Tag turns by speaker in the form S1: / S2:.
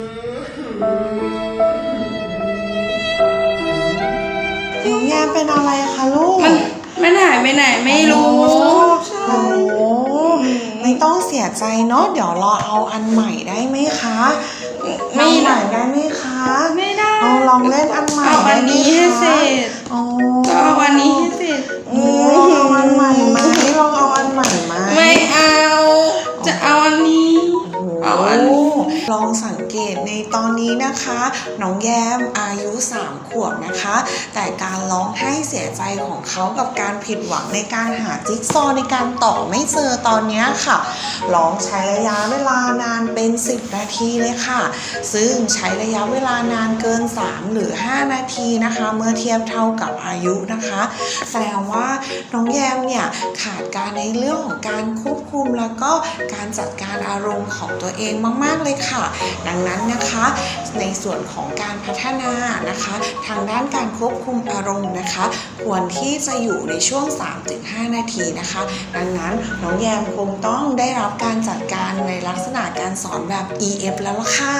S1: น้องแย้มเป็นอะไรคะลูก
S2: มันมันหายไปไหนไม่รู้
S1: โอ้ใช่ไม่ต้องเสียใจเนาะเดี๋ยวรอเอาอันใหม่ได้ไหมคะ
S2: ไม่
S1: เหม่ได้ไหมคะ
S2: ไม่ได้
S1: เอาลองเล่นอันใหม่
S2: เอาอันนี้ให้เสร็จ
S1: โอ้
S2: ก็เอาอันนี้ให้เสร็จ
S1: โอ้เอาอันใหม่ไหมลองเอาอันใหม่ไหม
S2: ไม่เอา จะเอาอันนี้
S1: ลองสังเกตในตอนนี้นะคะน้องแย้มอายุ 3 ขวบนะคะ แต่การร้องไห้เสียใจของเขากับการผิดหวังในการหาจิ๊กซอในการต่อไม่เจอตอนนี้ค่ะร้องใช้ระยะเวลานานเป็น 10 นาทีเลยค่ะ ซึ่งใช้ระยะเวลานานเกิน 3 หรือ 5 นาทีนะคะ เมื่อเทียบเท่ากับอายุนะคะ แสดงว่าน้องแยมเนี่ยขาดการในเรื่องของการควบคุมแล้วก็การจัดการอารมณ์ของตัวเองมาก ๆ เลยค่ะค่ะ ดังนั้นนะคะในส่วนของการพัฒนานะคะ ทางด้านการควบคุมอารมณ์นะคะ ควรที่จะอยู่ในช่วง 3-5 นาทีนะคะ ดังนั้นน้องแยมคงต้องได้รับการจัดการในลักษณะการสอนแบบ EF แล้วล่ะค่ะ